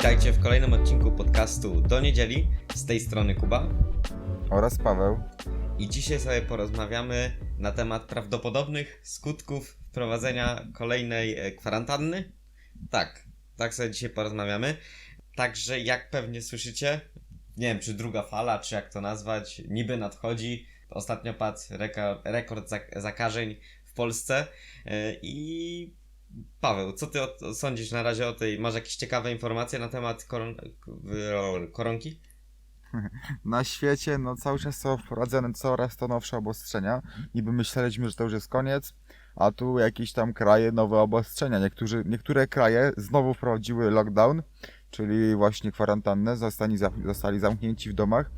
Witajcie w kolejnym odcinku podcastu do niedzieli. Z tej strony Kuba. oraz Paweł. I dzisiaj sobie porozmawiamy na temat prawdopodobnych skutków wprowadzenia kolejnej e, kwarantanny. Tak, tak sobie dzisiaj porozmawiamy. Także jak pewnie słyszycie, nie wiem czy druga fala, czy jak to nazwać, niby nadchodzi. Ostatnio padł reka, rekord zak- zakażeń w Polsce. E, I Paweł, co ty o, sądzisz na razie o tej? Masz jakieś ciekawe informacje na temat koron, koronki? Na świecie no, cały czas są wprowadzane coraz to nowsze obostrzenia. Niby myśleliśmy, że to już jest koniec, a tu jakieś tam kraje nowe obostrzenia. Niektórzy, niektóre kraje znowu wprowadziły lockdown, czyli właśnie kwarantannę, zostali, zostali zamknięci w domach.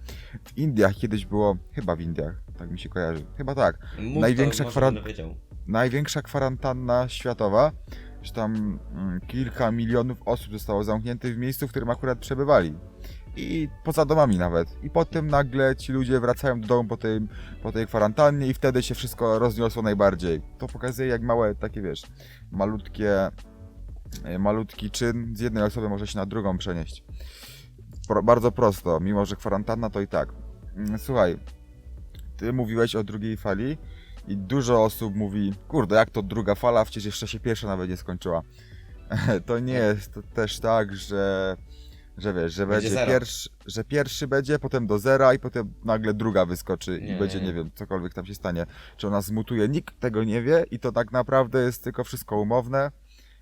W Indiach kiedyś było, chyba w Indiach, tak mi się kojarzy, chyba tak, Mów Największa to, największa kwarantanna światowa, że tam mm, kilka milionów osób zostało zamkniętych w miejscu, w którym akurat przebywali. I poza domami nawet. I potem nagle ci ludzie wracają do domu po tej, po tej kwarantannie i wtedy się wszystko rozniosło najbardziej. To pokazuje jak małe takie, wiesz, malutkie, e, malutki czyn z jednej osoby może się na drugą przenieść. Pro, bardzo prosto, mimo że kwarantanna to i tak. Mm, Słuchaj, ty mówiłeś o drugiej fali i dużo osób mówi, kurde, jak to druga fala, przecież jeszcze się pierwsza nawet nie skończyła. To nie jest to też tak, że, że wiesz, że Będzie będzie pierwszy, że pierwszy będzie, potem do zera i potem nagle druga wyskoczy Nie, i będzie, nie, nie. nie wiem, cokolwiek tam się stanie. Czy ona zmutuje, nikt tego nie wie i to tak naprawdę jest tylko wszystko umowne,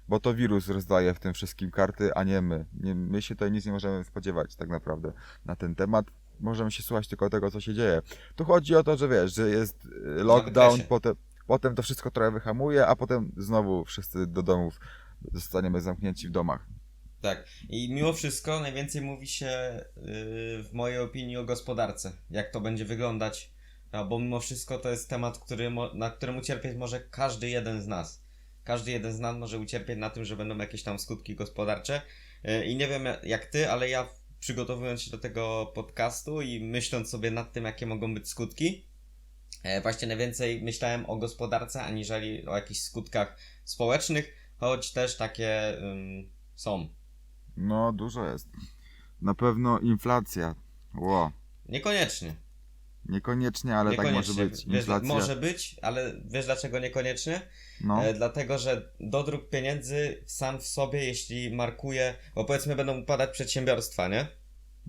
bo to wirus rozdaje w tym wszystkim karty, a nie my. Nie, my się tutaj nic nie możemy spodziewać tak naprawdę na ten temat. Możemy się słuchać tylko tego, co się dzieje. Tu chodzi o to, że wiesz, że jest y, lockdown, potem, potem to wszystko trochę wyhamuje, a potem znowu wszyscy do domów zostaniemy zamknięci w domach. Tak. I mimo wszystko najwięcej mówi się yy, w mojej opinii o gospodarce. Jak to będzie wyglądać. No, bo mimo wszystko to jest temat, który na którym ucierpieć może każdy jeden z nas. Każdy jeden z nas może ucierpieć na tym, że będą jakieś tam skutki gospodarcze. Yy, I nie wiem jak ty, ale ja przygotowując się do tego podcastu i myśląc sobie nad tym, jakie mogą być skutki, e, właśnie najwięcej myślałem o gospodarce, aniżeli o jakichś skutkach społecznych, choć też takie ym, są. No, dużo jest. Na pewno inflacja. Ło. Niekoniecznie. Niekoniecznie, ale tak może być. Wiesz, Inflacja. może być, ale wiesz dlaczego niekoniecznie? No, E, dlatego, że dodruk pieniędzy sam w sobie, jeśli markuje, bo powiedzmy będą upadać przedsiębiorstwa, nie?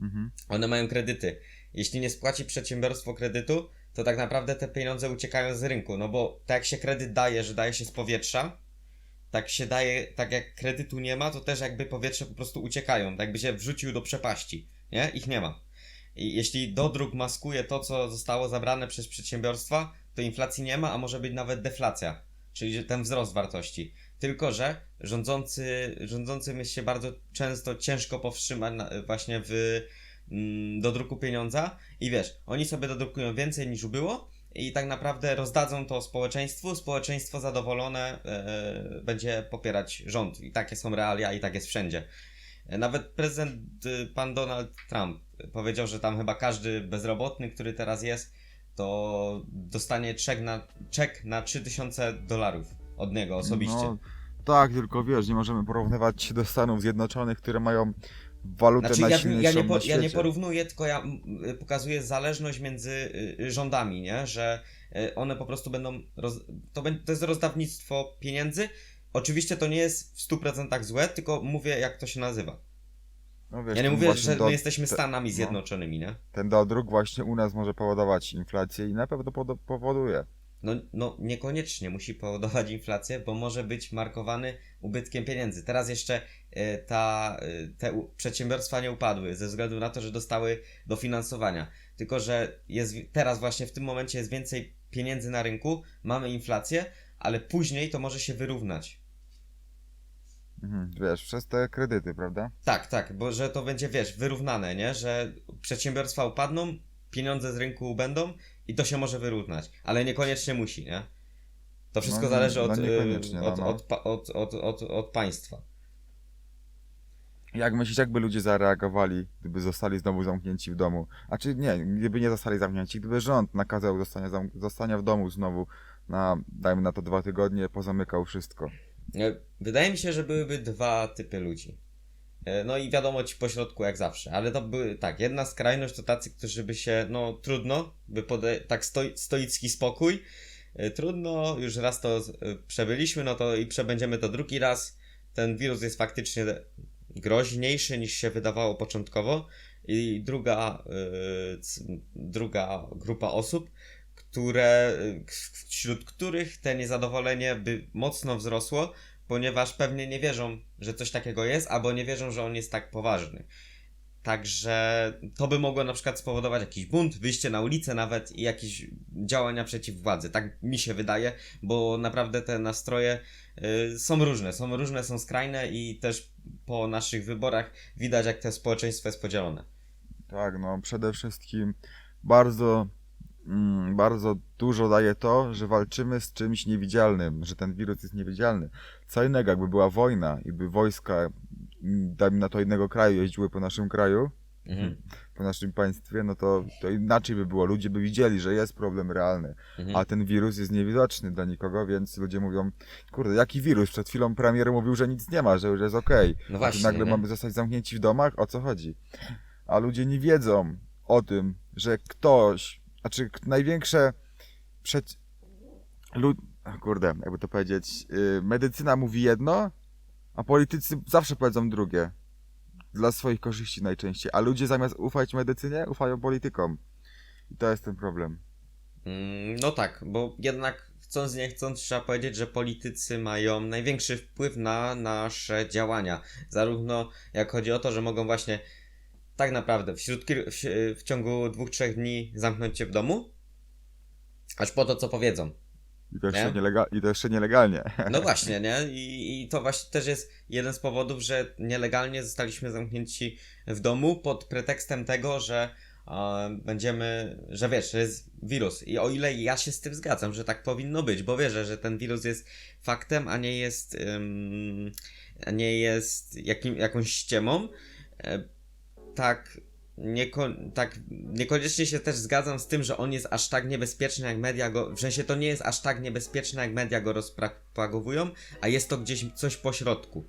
mhm. One mają kredyty. Jeśli nie spłaci przedsiębiorstwo kredytu, to tak naprawdę te pieniądze uciekają z rynku, no bo tak jak się kredyt daje, że daje się z powietrza, tak się daje, tak jak kredytu nie ma, to też jakby powietrze po prostu uciekają, tak jakby się wrzucił do przepaści, nie? Ich nie ma. I jeśli dodruk maskuje to, co zostało zabrane przez przedsiębiorstwa, to inflacji nie ma, a może być nawet deflacja, czyli ten wzrost wartości. Tylko, że rządzący, rządzącym jest się bardzo często ciężko powstrzymać właśnie w mm, dodruku pieniądza i wiesz, oni sobie dodrukują więcej niż było i tak naprawdę rozdadzą to społeczeństwu, społeczeństwo zadowolone e, będzie popierać rząd i takie są realia i tak jest wszędzie. E, Nawet prezydent y, pan Donald Trump powiedział, że tam chyba każdy bezrobotny, który teraz jest, to dostanie czek na, czek na 3000 dolarów od niego osobiście. No, tak, tylko wiesz, nie możemy porównywać się do Stanów Zjednoczonych, które mają walutę Znaczy, ja, najsilniejszą ja, nie po, ja nie porównuję, tylko ja pokazuję zależność między y, y, rządami, nie? Że y, one po prostu będą. Roz, to, bę- to jest rozdawnictwo pieniędzy. Oczywiście to nie jest w 100% złe, tylko mówię, jak to się nazywa. No, wiesz, Ja nie mówię, że do- my jesteśmy te- Stanami no. Zjednoczonymi, nie? Ten dodruk właśnie u nas może powodować inflację i na pewno powoduje. No, no niekoniecznie musi powodować inflację, bo może być markowany ubytkiem pieniędzy. Teraz jeszcze e, ta, e, te przedsiębiorstwa nie upadły ze względu na to, że dostały dofinansowania. Tylko, że jest, teraz właśnie w tym momencie jest więcej pieniędzy na rynku, mamy inflację, ale później to może się wyrównać. Mhm, wiesz, przez te kredyty, prawda? Tak, tak, bo że to będzie, wiesz, wyrównane, nie? Że przedsiębiorstwa upadną, pieniądze z rynku będą i to się może wyrównać, ale niekoniecznie musi, nie? To wszystko No, zależy no od, y, no, od, no. od, od, od, od, od państwa. Jak myślisz, jakby ludzie zareagowali, gdyby zostali znowu zamknięci w domu? A czy nie, gdyby nie zostali zamknięci, gdyby rząd nakazał zostania, zostania w domu znowu na, dajmy na to dwa tygodnie, pozamykał wszystko. E, Wydaje mi się, że byłyby dwa typy ludzi. E, No i wiadomo ci pośrodku jak zawsze, ale to były tak, jedna skrajność to tacy, którzy by się, no trudno, by pode- tak stoi, stoicki spokój, E, trudno, już raz to przebyliśmy, no to i przebędziemy to drugi raz. Ten wirus jest faktycznie groźniejszy niż się wydawało początkowo. I druga, c- druga grupa osób, które, wśród których te niezadowolenie by mocno wzrosło, ponieważ pewnie nie wierzą, że coś takiego jest, albo nie wierzą, że on jest tak poważny. Także to by mogło na przykład spowodować jakiś bunt, wyjście na ulicę nawet i jakieś działania przeciw władzy. Tak mi się wydaje, bo naprawdę te nastroje y, są różne, są różne, są skrajne i też po naszych wyborach widać, jak to społeczeństwo jest podzielone. Tak, no przede wszystkim bardzo, bardzo dużo daje to, że walczymy z czymś niewidzialnym, że ten wirus jest niewidzialny. Co innego, jakby była wojna i by wojska, mm, dajmy na to innego kraju, jeździły po naszym kraju, Mhm. po naszym państwie, no to, to inaczej by było. Ludzie by widzieli, że jest problem realny, Mhm. a ten wirus jest niewidoczny dla nikogo, więc ludzie mówią, kurde, jaki wirus? Przed chwilą premier mówił, że nic nie ma, że już jest okej. No tu właśnie. nagle nie? mamy zostać zamknięci w domach? O co chodzi? A ludzie nie wiedzą o tym, że ktoś, znaczy największe przed... Lud... Kurde, jakby to powiedzieć, yy, medycyna mówi jedno, a politycy zawsze powiedzą drugie. Dla swoich korzyści najczęściej. A ludzie zamiast ufać medycynie, ufają politykom. I to jest ten problem. Mm, No tak, bo jednak chcąc nie chcąc trzeba powiedzieć, że politycy mają największy wpływ na nasze działania. Zarówno jak chodzi o to, że mogą właśnie tak naprawdę wśród, kil- w, w ciągu dwóch, trzech dni zamknąć cię w domu, aż po to, co powiedzą. I to jeszcze, Nie? nielega... I to jeszcze nielegalnie. No właśnie, nie? I, I to właśnie też jest jeden z powodów, że nielegalnie zostaliśmy zamknięci w domu pod pretekstem tego, że e, będziemy, że wiesz, że jest wirus. I o ile ja się z tym zgadzam, że tak powinno być, bo wierzę, że ten wirus jest faktem, a nie jest, ym, a nie jest jakim, jakąś ściemą, e, tak. Nieko, tak, niekoniecznie się też zgadzam z tym, że on jest aż tak niebezpieczny, jak media go. W sensie to nie jest aż tak niebezpieczne, jak media go rozpropagowują, a jest to gdzieś coś po środku.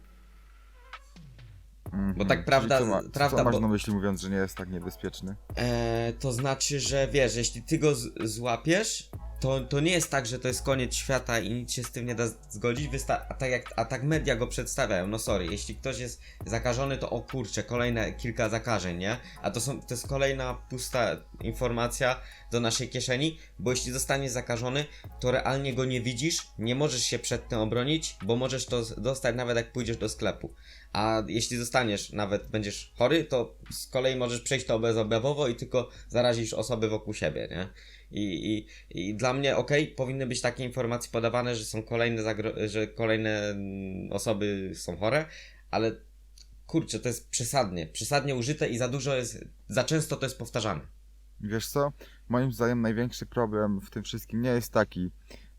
Mhm. Bo tak Czyli prawda- Co, ma... prawda, co masz bo- na myśli mówiąc, że nie jest tak niebezpieczny? Eee, to znaczy, że wiesz, jeśli ty go złapiesz, to, to nie jest tak, że to jest koniec świata i nic się z tym nie da zgodzić, Wysta- a, tak jak, a tak media go przedstawiają. No sorry, jeśli ktoś jest zakażony, to o kurczę, kolejne kilka zakażeń, nie? A to, są, to jest kolejna pusta informacja do naszej kieszeni, bo jeśli zostaniesz zakażony, to realnie go nie widzisz, nie możesz się przed tym obronić, bo możesz to dostać nawet jak pójdziesz do sklepu. A jeśli zostaniesz, nawet będziesz chory, to z kolei możesz przejść to bezobjawowo i tylko zarazisz osoby wokół siebie, nie? I, i, i dla mnie, okej, powinny być takie informacje podawane, że są kolejne, zagro- że kolejne mm, osoby są chore, ale kurczę, to jest przesadnie, przesadnie użyte i za dużo jest, za często to jest powtarzane. Wiesz co? Moim zdaniem największy problem w tym wszystkim nie jest taki,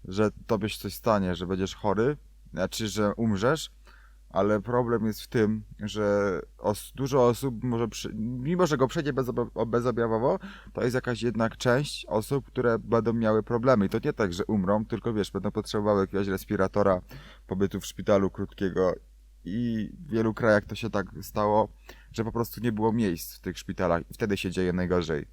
że tobie się coś stanie, że będziesz chory, znaczy, że umrzesz, ale problem jest w tym, że os- dużo osób może, mimo że go przejdzie bezob- bezobjawowo, to jest jakaś jednak część osób, które będą miały problemy. I to nie tak, że umrą, tylko wiesz, będą potrzebowały jakiegoś respiratora, pobytu w szpitalu krótkiego i w wielu krajach to się tak stało, że po prostu nie było miejsc w tych szpitalach i wtedy się dzieje najgorzej.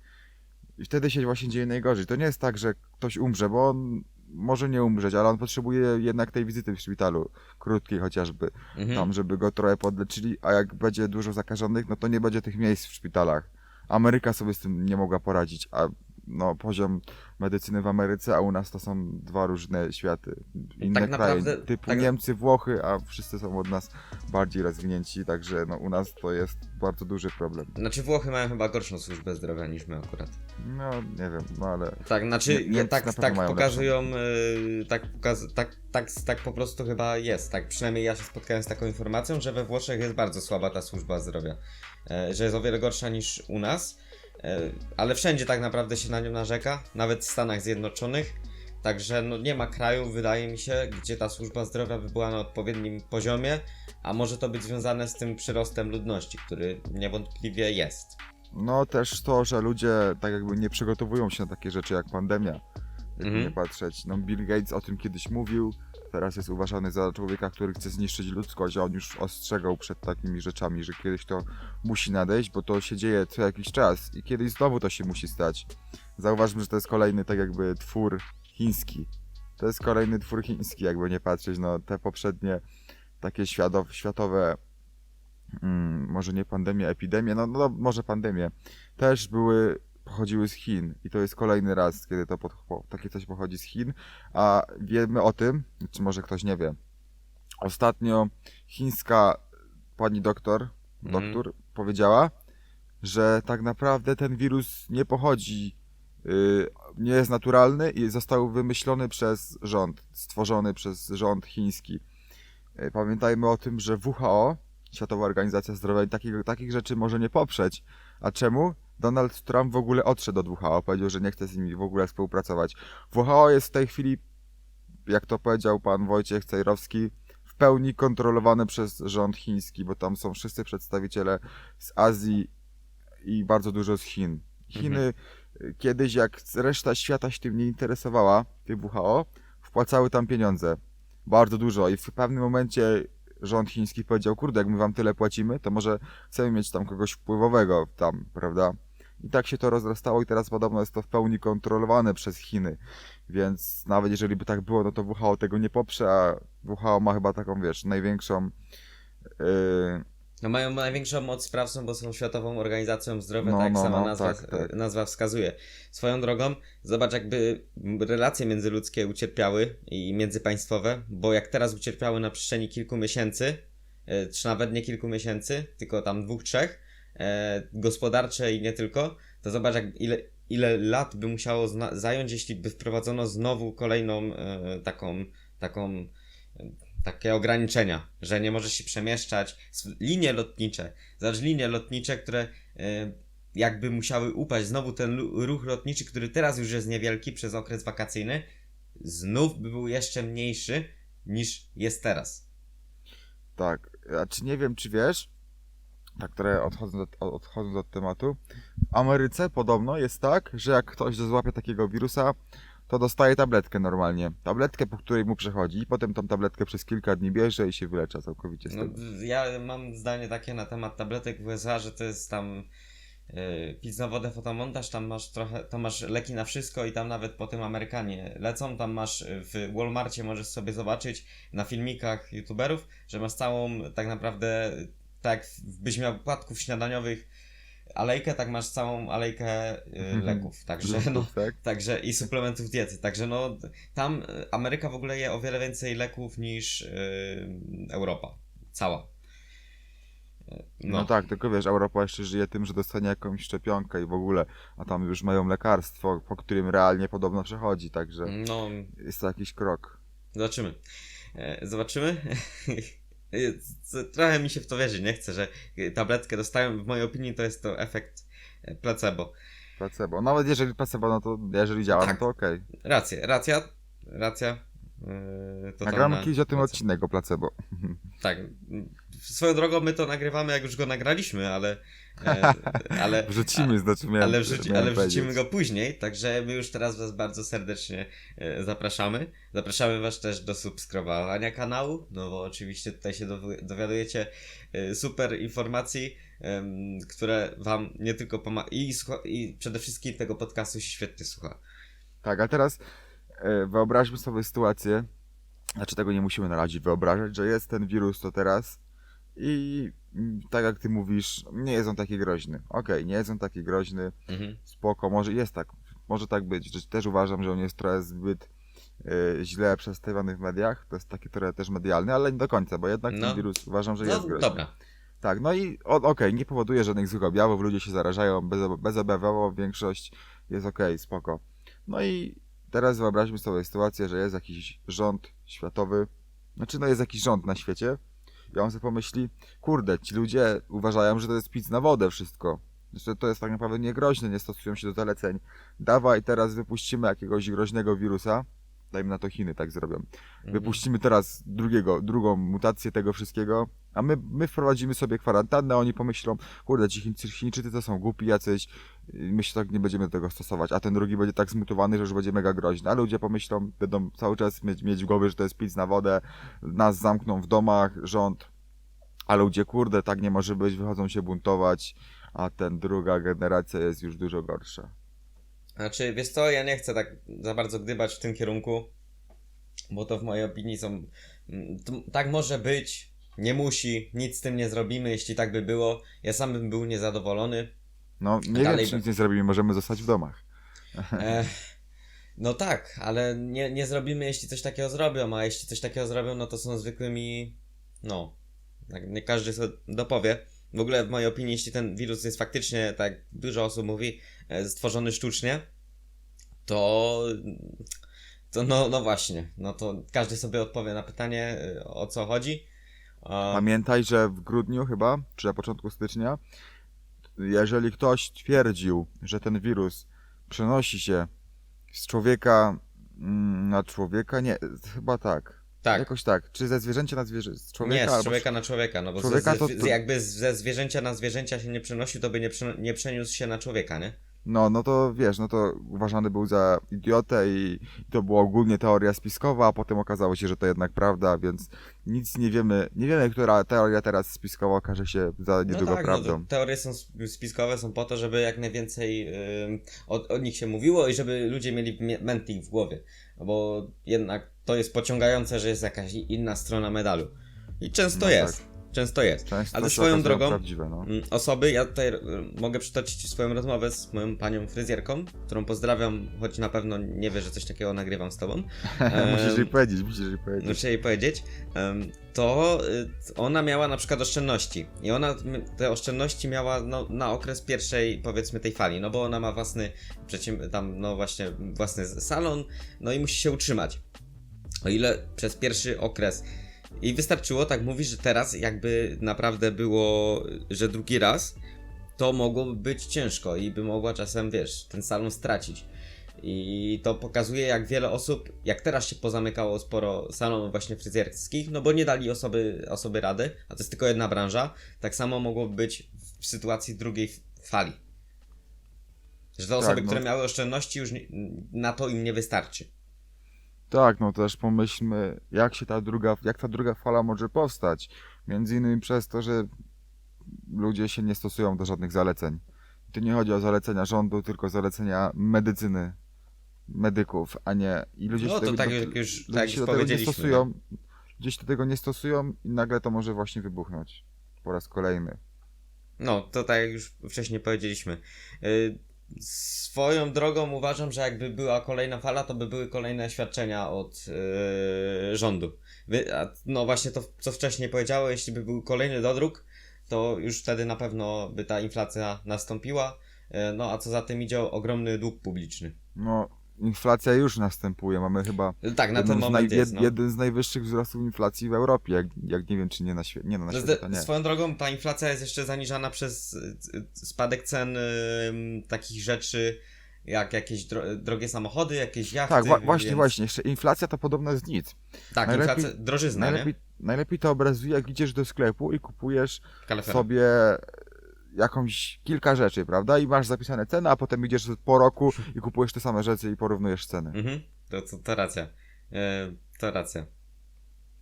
I wtedy się właśnie dzieje najgorzej. To nie jest tak, że ktoś umrze, bo on może nie umrzeć, ale on potrzebuje jednak tej wizyty w szpitalu, krótkiej chociażby, Mhm. tam, żeby go trochę podleczyli, a jak będzie dużo zakażonych, no to nie będzie tych miejsc w szpitalach. Ameryka sobie z tym nie mogła poradzić, a no, poziom medycyny w Ameryce, a u nas to są dwa różne światy. Inne Tak kraje, naprawdę- typu tak- Niemcy, Włochy, a wszyscy są od nas bardziej rozwinięci, także no, u nas to jest bardzo duży problem. Znaczy Włochy mają chyba gorszą służbę zdrowia niż my akurat. No, nie wiem, no ale Tak, znaczy Nie- tak, tak pokazują, y, tak, pokaz, tak, tak, tak po prostu chyba jest. Tak przynajmniej ja się spotkałem z taką informacją, że we Włoszech jest bardzo słaba ta służba zdrowia. E, że jest o wiele gorsza niż u nas. E, ale wszędzie tak naprawdę się na nią narzeka, nawet w Stanach Zjednoczonych. Także no, nie ma kraju, wydaje mi się, gdzie ta służba zdrowia by była na odpowiednim poziomie, a może to być związane z tym przyrostem ludności, który niewątpliwie jest. No też to, że ludzie tak jakby nie przygotowują się na takie rzeczy jak pandemia. Jakby Mhm. nie patrzeć. No Bill Gates o tym kiedyś mówił, teraz jest uważany za człowieka, który chce zniszczyć ludzkość, a on już ostrzegał przed takimi rzeczami, że kiedyś to musi nadejść, bo to się dzieje co jakiś czas i kiedyś znowu to się musi stać. Zauważmy, że to jest kolejny tak jakby twór chiński. To jest kolejny twór chiński, jakby nie patrzeć, no te poprzednie takie światow, światowe, mm, może nie pandemie, epidemie, no, no może pandemie, też były, pochodziły z Chin i to jest kolejny raz, kiedy to pod, po, takie coś pochodzi z Chin, a wiemy o tym, czy może ktoś nie wie, ostatnio chińska pani doktor, Mhm. doktor powiedziała, że tak naprawdę ten wirus nie pochodzi, yy, nie jest naturalny i został wymyślony przez rząd, stworzony przez rząd chiński. Yy, Pamiętajmy o tym, że WHO, Światowa Organizacja Zdrowia, takich, takich rzeczy może nie poprzeć. A czemu? Donald Trump w ogóle odszedł od WHO, powiedział, że nie chce z nimi w ogóle współpracować. WHO jest w tej chwili, jak to powiedział pan Wojciech Cejrowski, w pełni kontrolowane przez rząd chiński, bo tam są wszyscy przedstawiciele z Azji i bardzo dużo z Chin. Chiny y, kiedyś, jak reszta świata się tym nie interesowała, tym WHO, wpłacały tam pieniądze. Bardzo dużo i w pewnym momencie rząd chiński powiedział, kurde, jak my wam tyle płacimy, to może chcemy mieć tam kogoś wpływowego tam, prawda? I tak się to rozrastało i teraz podobno jest to w pełni kontrolowane przez Chiny. Więc nawet jeżeli by tak było, no to WHO tego nie poprze, a WHO ma chyba taką, wiesz, największą yy, No mają największą moc sprawcą, bo są Światową Organizacją Zdrowia, No, tak jak no, sama no, nazwa, tak, tak. nazwa wskazuje. Swoją drogą, zobacz jakby relacje międzyludzkie ucierpiały i międzypaństwowe, bo jak teraz ucierpiały na przestrzeni kilku miesięcy, e, czy nawet nie kilku miesięcy, tylko tam dwóch, trzech, e, gospodarcze i nie tylko, to zobacz jak ile, ile lat by musiało zająć, jeśli by wprowadzono znowu kolejną e, taką, taką takie ograniczenia, że nie możesz się przemieszczać. Linie lotnicze, zobacz linie lotnicze, które e, jakby musiały upaść. Znowu ten ruch lotniczy, który teraz już jest niewielki przez okres wakacyjny, znów by był jeszcze mniejszy niż jest teraz. Tak, a czy nie wiem, czy wiesz, tak trochę odchodząc od, odchodząc od tematu, w Ameryce podobno jest tak, że jak ktoś złapie takiego wirusa, to dostaje tabletkę normalnie. Tabletkę, po której mu przechodzi i potem tą tabletkę przez kilka dni bierze i się wylecza całkowicie z No, ja mam zdanie takie na temat tabletek w USA, że to jest tam yy, pić na wodę fotomontaż, tam masz trochę, tam masz leki na wszystko i tam nawet po tym Amerykanie lecą, tam masz y, w Walmarcie możesz sobie zobaczyć na filmikach youtuberów, że masz całą tak naprawdę tak byś miał płatków śniadaniowych alejkę, tak masz całą alejkę y, Mhm. leków, także no, tak? Także i suplementów diety. Także no, tam y, Ameryka w ogóle je o wiele więcej leków niż y, Europa. Cała. Y, No. tak, tylko wiesz, Europa jeszcze żyje tym, że dostanie jakąś szczepionkę i w ogóle, a tam już mają lekarstwo, po którym realnie podobno przechodzi, także No, jest to jakiś krok. zobaczymy. E, Zobaczymy. Trochę mi się w to wierzy, nie chcę, że tabletkę dostają. W mojej opinii to jest to efekt e, placebo. Placebo. Nawet jeżeli placebo, no to jeżeli działa, Tak. no to okej. Racja, racja, racja. Yy, totalna Nagramy kiedyś o tym racja. odcinek o placebo. Tak. Swoją drogą my to nagrywamy, jak już go nagraliśmy, ale. E, ale Wrzucimy, znaczy miałem, ale, wrzuci, miałem ale wrzucimy go później, także my już teraz Was bardzo serdecznie e, zapraszamy. Zapraszamy Was też do subskrybowania kanału, no bo oczywiście tutaj się dowi- dowiadujecie e, super informacji, które Wam nie tylko pomagają i, i przede wszystkim tego podcastu się świetnie słucha. Tak, a teraz wyobraźmy sobie sytuację, znaczy tego nie musimy na razie wyobrażać, że jest ten wirus to teraz i tak jak ty mówisz, nie jest on taki groźny. Okej, nie jest on taki groźny, Mhm. spoko, może jest tak, może tak być, też uważam, że on jest trochę zbyt e, źle przedstawiony w mediach, to jest taki trochę też medialny, ale nie do końca, bo jednak No. ten wirus uważam, że No jest groźny. dobra. Tak, no i okej, nie powoduje żadnych złych objawów, ludzie się zarażają bez, bezobjawowo, większość jest okej, spoko. No i teraz wyobraźmy sobie sytuację, że jest jakiś rząd światowy, znaczy no jest jakiś rząd na świecie i on sobie pomyśli, kurde, ci ludzie uważają, że to jest pic na wodę wszystko. Że to jest tak naprawdę niegroźne, nie stosują się do zaleceń. Dawaj teraz wypuścimy jakiegoś groźnego wirusa, dajmy na to Chiny tak zrobią. Mhm. Wypuścimy teraz drugiego, drugą mutację tego wszystkiego, a my, my wprowadzimy sobie kwarantannę, a oni pomyślą, kurde, ci Chińczy, Chińczycy to są głupi jacyś, my się tak nie będziemy do tego stosować, a ten drugi będzie tak zmutowany, że już będzie mega groźny. A ludzie pomyślą, będą cały czas mieć, mieć w głowie, że to jest pic na wodę, nas zamkną w domach, rząd. A ludzie, kurde, tak nie może być, wychodzą się buntować, a ten druga generacja jest już dużo gorsza. Znaczy, wiesz co, ja nie chcę tak za bardzo gdybać w tym kierunku, bo to w mojej opinii są. mm, tak może być, nie musi, nic z tym nie zrobimy, jeśli tak by było. Ja sam bym był niezadowolony. No, nie Dalej wiem, czy nic nie zrobimy, możemy zostać w domach. E, no tak, ale nie, nie zrobimy, jeśli coś takiego zrobią, a jeśli coś takiego zrobią, no to są zwykłymi. No, nie każdy sobie dopowie. W ogóle, w mojej opinii, jeśli ten wirus jest faktycznie, tak dużo osób mówi, e, stworzony sztucznie, to. To no, no właśnie, no to każdy sobie odpowie na pytanie, e, o co chodzi. Pamiętaj, że w grudniu chyba, czy na początku stycznia, jeżeli ktoś twierdził, że ten wirus przenosi się z człowieka mm, na człowieka, nie, chyba tak. tak, Jakoś tak. Czy ze zwierzęcia na zwierzę, z człowieka nie, z albo człowieka na człowieka, no bo człowieka ze, to- jakby ze zwierzęcia na zwierzęcia się nie przenosił, to by nie, nie przeniósł się na człowieka, nie? No, no to wiesz, no to uważany był za idiotę i to była ogólnie teoria spiskowa, a potem okazało się, że to jednak prawda, więc nic nie wiemy, nie wiemy, która teoria teraz spiskowa okaże się za niedługo no tak, prawdą. No, teorie są sp- spiskowe, są po to, żeby jak najwięcej od, od nich się mówiło i żeby ludzie mieli mie- mętlik w głowie. Bo jednak to jest pociągające, że jest jakaś i- inna strona medalu. I często No jest. Często jest. Często Ale swoją drogą- prawdziwe, no. Mm, Osoby, ja tutaj y, mogę przytoczyć swoją rozmowę z moją panią fryzjerką, którą pozdrawiam, choć na pewno nie wie, że coś takiego nagrywam z tobą. musisz jej powiedzieć, musisz jej powiedzieć. muszę jej powiedzieć, to y, ona miała na przykład oszczędności. I ona te oszczędności miała no, na okres pierwszej, powiedzmy, tej fali, no bo ona ma własny, przeciem, tam, no właśnie, własny salon, no i musi się utrzymać. O ile przez pierwszy okres. I wystarczyło, tak mówisz, że teraz jakby naprawdę było, że drugi raz, to mogłoby być ciężko i by mogła czasem, wiesz, ten salon stracić. I to pokazuje, jak wiele osób, jak teraz się pozamykało sporo salonów właśnie fryzjerskich, no bo nie dali osoby, osoby rady, a to jest tylko jedna branża, tak samo mogło być w sytuacji drugiej fali. Że te osoby, no. które miały oszczędności, już na to im nie wystarczy. Tak, no też pomyślmy, jak się ta druga, jak ta druga fala może powstać. Między innymi przez to, że ludzie się nie stosują do żadnych zaleceń. Tu nie chodzi o zalecenia rządu, tylko zalecenia medycyny, medyków, a nie... I ludzie No się to tego, tak do, jak już- ludzie tak się już do tego nie powiedzieliśmy, stosują, ludzie się do tego nie stosują i nagle to może właśnie wybuchnąć. Po raz kolejny. No, to tak jak już wcześniej powiedzieliśmy. Y, Swoją drogą uważam, że jakby była kolejna fala, to by były kolejne świadczenia od yy, rządu. No właśnie to, co wcześniej powiedziałem, jeśli by był kolejny dodruk, to już wtedy na pewno by ta inflacja nastąpiła. Yy, no a co za tym idzie, ogromny dług publiczny. No, inflacja już następuje. Mamy chyba Tak, na jedną ten z naj, jest. No. jeden z najwyższych wzrostów inflacji w Europie. Jak, jak nie wiem, czy nie na świecie. Nie, no na świecie nie. Swoją drogą, ta inflacja jest jeszcze zaniżana przez y, y, spadek cen y, takich rzeczy, jak jakieś dro- drogie samochody, jakieś jachty. Tak, wa- właśnie, więc- właśnie. Jeszcze inflacja to podobno jest nic. Tak, Najlepiej- inflacja, drożyzna, Najlepiej, najlepiej to obrazuje, jak idziesz do sklepu i kupujesz nie? Sobie jakąś kilka rzeczy, prawda? I masz zapisane ceny, a potem idziesz po roku i kupujesz te same rzeczy i porównujesz ceny. Mhm, to, to, to racja. E, to racja.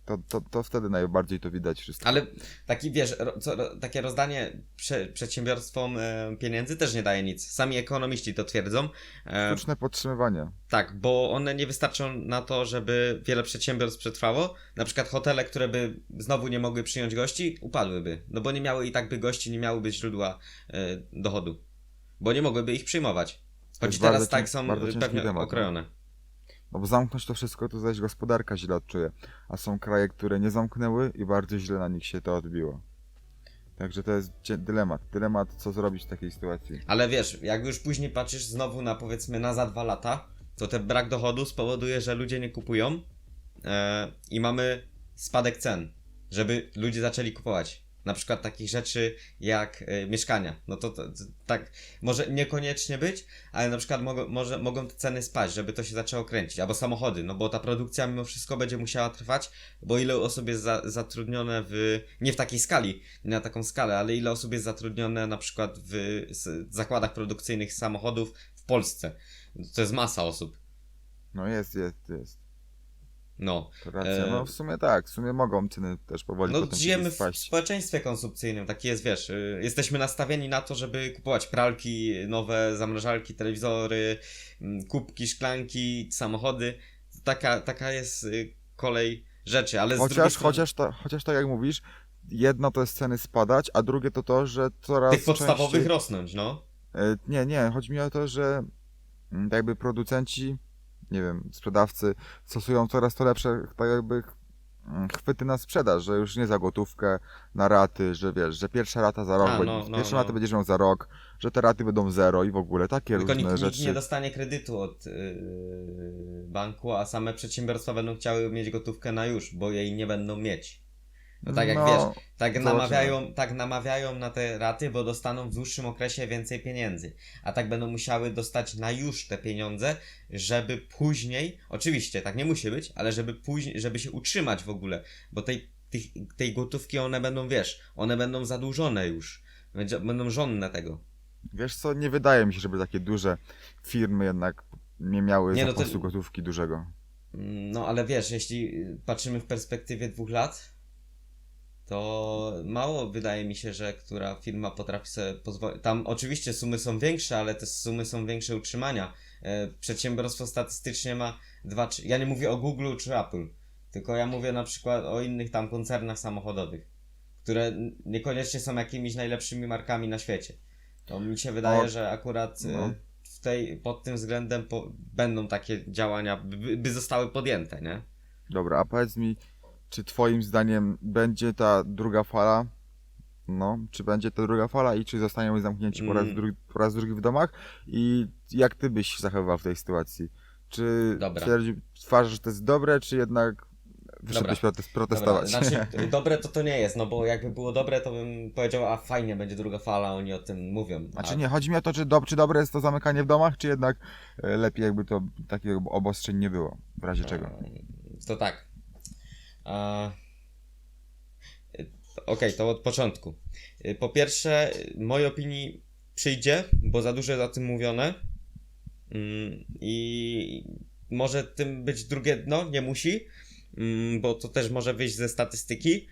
To, to, to wtedy najbardziej to widać wszystko. Ale taki, wiesz, ro, co, takie rozdanie prze, przedsiębiorstwom e, pieniędzy też nie daje nic. Sami ekonomiści to twierdzą. E, Sztuczne podtrzymywanie. tak, bo one nie wystarczą na to, żeby wiele przedsiębiorstw przetrwało. Na przykład hotele, które by znowu nie mogły przyjąć gości, upadłyby. No bo nie miały i tak by gości, nie miałyby źródła e, dochodu. Bo nie mogłyby ich przyjmować. Choć teraz tak są pewnie temat, no. okrojone. No bo zamknąć to wszystko, to zaś gospodarka źle odczuje. A są kraje, które nie zamknęły i bardzo źle na nich się to odbiło. Także to jest dylemat. Dylemat, co zrobić w takiej sytuacji. Ale wiesz, jak już później patrzysz znowu na powiedzmy na za dwa lata, to ten brak dochodu spowoduje, że ludzie nie kupują e, i mamy spadek cen, żeby ludzie zaczęli kupować. Na przykład takich rzeczy jak y, mieszkania. No to, to, to tak może niekoniecznie być, ale na przykład mogą, może, mogą te ceny spaść, żeby to się zaczęło kręcić. Albo samochody, no bo ta produkcja mimo wszystko będzie musiała trwać, bo ile osób jest za, zatrudnione w. nie w takiej skali, nie na taką skalę, ale ile osób jest zatrudnione na przykład w zakładach produkcyjnych samochodów w Polsce. To jest masa osób. No jest, jest, jest. No. Racja. No w sumie tak, w sumie mogą ceny też powoli No, żyjemy w społeczeństwie konsumpcyjnym, taki jest, wiesz, y, jesteśmy nastawieni na to, żeby kupować pralki, nowe zamrażalki, telewizory, mm, kubki, szklanki, samochody. Taka, taka jest y, kolej rzeczy, ale z drugiej Chociaż, strony chociaż, chociaż tak jak mówisz, jedno to jest ceny spadać, a drugie to to, że coraz tych podstawowych częściej... rosnąć, no. E, Nie, nie, chodzi mi o to, że mm, jakby producenci, nie wiem, sprzedawcy stosują coraz to lepsze tak jakby mm, chwyty na sprzedaż, że już nie za gotówkę, na raty, że wiesz, że pierwsza rata za rok, A, no, no, pierwszą no. ratę będziesz miał za rok, że te raty będą zero i w ogóle takie Tylko różne nikt, nikt rzeczy. nie dostanie kredytu od yy, banku, a same przedsiębiorstwa będą chciały mieć gotówkę na już, bo jej nie będą mieć. No tak jak No, wiesz, tak namawiają, tak namawiają na te raty, bo dostaną w dłuższym okresie więcej pieniędzy. A tak będą musiały dostać na już te pieniądze, żeby później, oczywiście tak nie musi być, ale żeby później, żeby się utrzymać w ogóle, bo tej, tych, tej gotówki one będą, wiesz, one będą zadłużone już. Będą żonne tego. Wiesz co, nie wydaje mi się, żeby takie duże firmy jednak nie miały Nie, no to- zapasu gotówki dużego. Mm, No ale wiesz, jeśli patrzymy w perspektywie dwóch lat, to mało wydaje mi się, że która firma potrafi sobie pozwolić. Tam oczywiście sumy są większe, ale te sumy są większe utrzymania. E, Przedsiębiorstwo statystycznie ma dwa, trzy. Ja nie mówię o Google czy Apple, tylko ja mówię na przykład o innych tam koncernach samochodowych, które niekoniecznie są jakimiś najlepszymi markami na świecie. To mi się wydaje, O, że akurat y, no. w tej, pod tym względem po, będą takie działania, by, by zostały podjęte, nie? Dobra, a powiedz mi, czy twoim zdaniem będzie ta druga fala? No, czy będzie ta druga fala i czy zostaniemy zamknięci po, raz Mm. drugi, po raz drugi w domach? I jak ty byś się zachowywał w tej sytuacji? Czy twarz, że to jest dobre, czy jednak wyszedłeś protest, protestować? Dobra, znaczy, dobre to to nie jest, no bo jakby było dobre, to bym powiedział, a fajnie, będzie druga fala, oni o tym mówią. Znaczy a, nie, chodzi mi o to, czy, do, czy dobre jest to zamykanie w domach, czy jednak e, lepiej jakby to takiego obostrzeń nie było, w razie czego. E, To tak. A... Okej, to od początku. E, Po pierwsze, mojej opinii przyjdzie, bo za dużo jest o tym mówione. Mm, I może tym być drugie dno, nie musi, mm, bo to też może wyjść ze statystyki.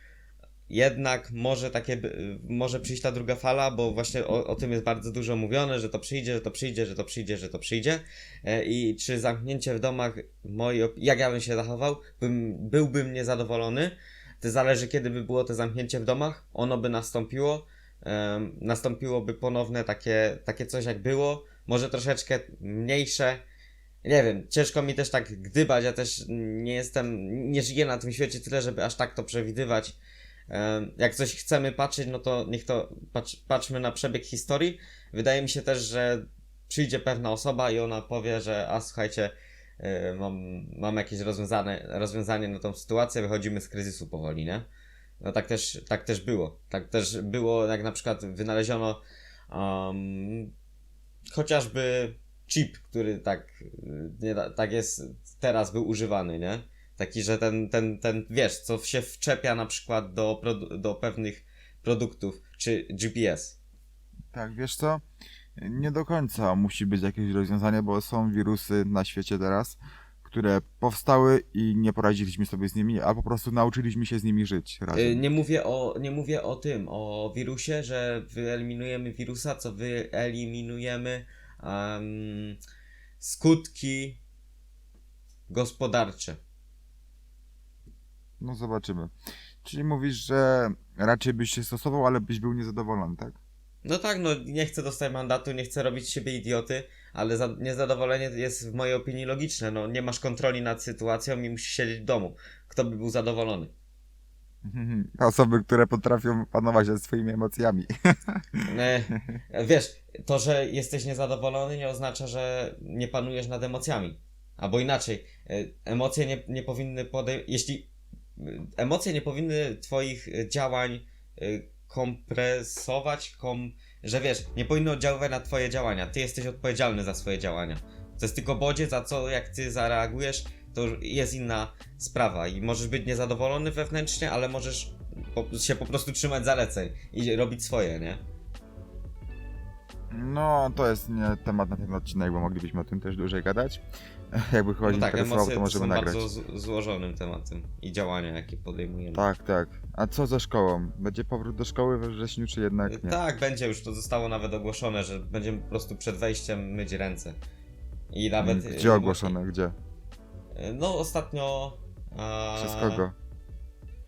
Jednak może takie, może przyjść ta druga fala, bo właśnie o, o tym jest bardzo dużo mówione, że to przyjdzie, że to przyjdzie, że to przyjdzie, że to przyjdzie. E, I czy zamknięcie w domach, op- jak ja bym się zachował, bym, byłbym niezadowolony. To zależy, kiedy by było to zamknięcie w domach. Ono by nastąpiło. Nastąpiłoby ponowne takie, takie coś, jak było. Może troszeczkę mniejsze. Nie wiem, ciężko mi też tak gdybać. Ja też nie jestem, nie żyję na tym świecie tyle, żeby aż tak to przewidywać. Jak coś chcemy patrzeć, no to niech to patrz, patrzmy na przebieg historii. Wydaje mi się też, że przyjdzie pewna osoba i ona powie, że a słuchajcie, y, mam, mam jakieś rozwiązanie na tą sytuację, wychodzimy z kryzysu powoli, nie? No tak też, tak też było. Tak też było, jak na przykład wynaleziono um, chociażby chip, który tak, y, nie, tak jest, teraz był używany, nie? Taki, że ten, ten, ten, wiesz, co się wczepia na przykład do, do pewnych produktów, czy GPS. Tak, wiesz co? Nie do końca musi być jakieś rozwiązanie, bo są wirusy na świecie teraz, które powstały i nie poradziliśmy sobie z nimi, a po prostu nauczyliśmy się z nimi żyć razem. Y, Nie mówię o, nie mówię o tym, o wirusie, że wyeliminujemy wirusa, co wyeliminujemy em, skutki gospodarcze. No zobaczymy. Czyli mówisz, że raczej byś się stosował, ale byś był niezadowolony, tak? No tak, no nie chcę dostać mandatu, nie chcę robić siebie idioty, ale za, niezadowolenie jest w mojej opinii logiczne. No nie masz kontroli nad sytuacją i musisz siedzieć w domu. Kto by był zadowolony? Osoby, które potrafią panować nad swoimi emocjami. E, wiesz, to, że jesteś niezadowolony nie oznacza, że nie panujesz nad emocjami. Albo inaczej, e, emocje nie, nie powinny podej... Jeśli emocje nie powinny twoich e, działań e, kompresować, kom... że wiesz, nie powinno oddziaływać na twoje działania. Ty jesteś odpowiedzialny za swoje działania. To jest tylko bodziec, a co jak ty zareagujesz, to jest inna sprawa i możesz być niezadowolony wewnętrznie, ale możesz po, się po prostu trzymać zaleceń i robić swoje, nie? No, to jest nie temat na ten odcinek, bo moglibyśmy o tym też dłużej gadać. Jakby No kogoś tak, interesowało, to możemy są nagrać. bardzo z- złożonym tematem i działania, jakie podejmujemy. Tak, tak. A co ze szkołą? Będzie powrót do szkoły we wrześniu, czy jednak nie? Tak, będzie już, to zostało nawet ogłoszone, że będziemy po prostu przed wejściem myć ręce. I nawet... Gdzie ogłoszone? Gdzie? No ostatnio... A... Przez kogo?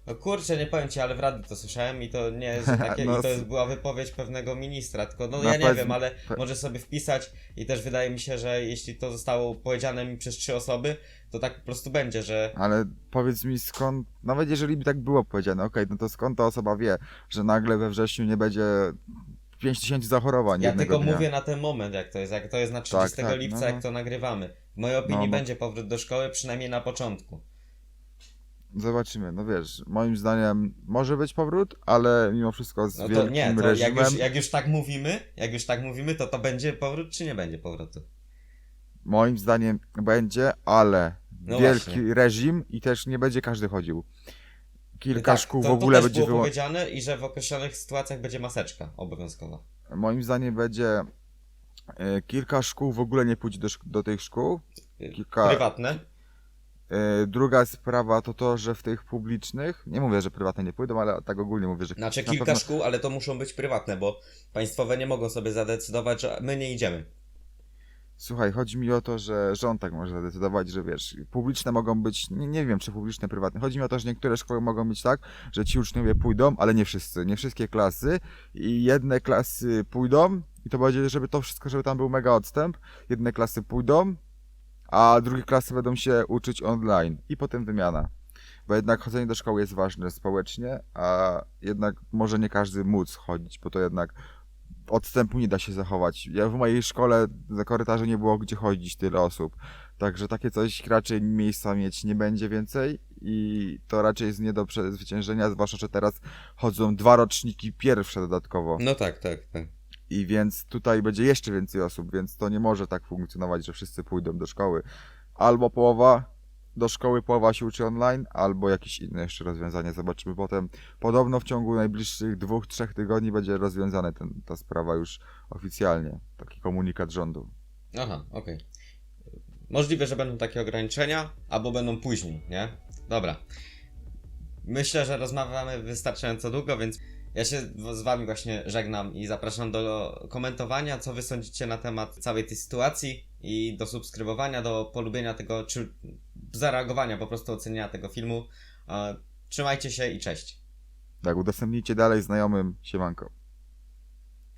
No kurczę, nie powiem ci, ale w radiu to słyszałem i to nie jest takie, No i to jest, była wypowiedź pewnego ministra, tylko no No ja nie powiedz wiem, ale może sobie wpisać i też wydaje mi się, że jeśli to zostało powiedziane mi przez trzy osoby, to tak po prostu będzie, że Ale powiedz mi skąd, nawet jeżeli by tak było powiedziane, okej, no to skąd ta osoba wie, że nagle we wrześniu nie będzie 5000 zachorowań ja tylko dnia? mówię na ten moment, jak to jest, jak to jest na 30 Tak, tak, lipca, no, jak no. to nagrywamy. W mojej opinii No, no. będzie powrót do szkoły, przynajmniej na początku. Zobaczymy, no wiesz, moim zdaniem może być powrót, ale mimo wszystko z No to wielkim nie, to jak reżimem. już, jak już tak mówimy, jak już tak mówimy, to to będzie powrót, czy nie będzie powrotu? Moim zdaniem będzie, ale No wielki właśnie. reżim i też nie będzie każdy chodził. Kilka Tak, szkół to, w ogóle to też będzie było powiedziane i że w określonych sytuacjach będzie maseczka obowiązkowa. Moim zdaniem będzie e, kilka szkół w ogóle nie pójdzie do, do tych szkół. Kilka- Prywatne. E, druga sprawa to to, że w tych publicznych, nie mówię, że prywatne nie pójdą, ale tak ogólnie mówię, że Znaczy na kilka pewno- szkół, ale to muszą być prywatne, bo państwowe nie mogą sobie zadecydować, że my nie idziemy. Słuchaj, chodzi mi o to, że rząd tak może zadecydować, że wiesz, publiczne mogą być, nie, nie wiem czy publiczne, prywatne. Chodzi mi o to, że niektóre szkoły mogą być tak, że ci uczniowie pójdą, ale nie wszyscy, nie wszystkie klasy i jedne klasy pójdą i to będzie, żeby to wszystko, żeby tam był mega odstęp, jedne klasy pójdą, a drugie klasy będą się uczyć online i potem wymiana. Bo jednak chodzenie do szkoły jest ważne społecznie, a jednak może nie każdy móc chodzić, bo to jednak odstępu nie da się zachować. Ja w mojej szkole za korytarze nie było gdzie chodzić tyle osób. Także takie coś raczej miejsca mieć nie będzie więcej i to raczej jest nie do przezwyciężenia, zwłaszcza, że teraz chodzą dwa roczniki pierwsze dodatkowo. No tak, tak, tak. I więc tutaj będzie jeszcze więcej osób, więc to nie może tak funkcjonować, że wszyscy pójdą do szkoły. Albo połowa do szkoły, połowa się uczy online, albo jakieś inne jeszcze rozwiązanie. Zobaczymy potem. Podobno w ciągu najbliższych dwóch, trzech tygodni będzie rozwiązana ta sprawa już oficjalnie. Taki komunikat rządu. Aha, okej. Możliwe, że będą takie ograniczenia, albo będą później, nie? Dobra. Myślę, że rozmawiamy wystarczająco długo, więc ja się z Wami właśnie żegnam i zapraszam do komentowania, co Wy sądzicie na temat całej tej sytuacji i do subskrybowania, do polubienia tego, czy zareagowania, po prostu ocenienia tego filmu. E, Trzymajcie się i cześć. Tak, udostępnijcie dalej znajomym. Siemanko.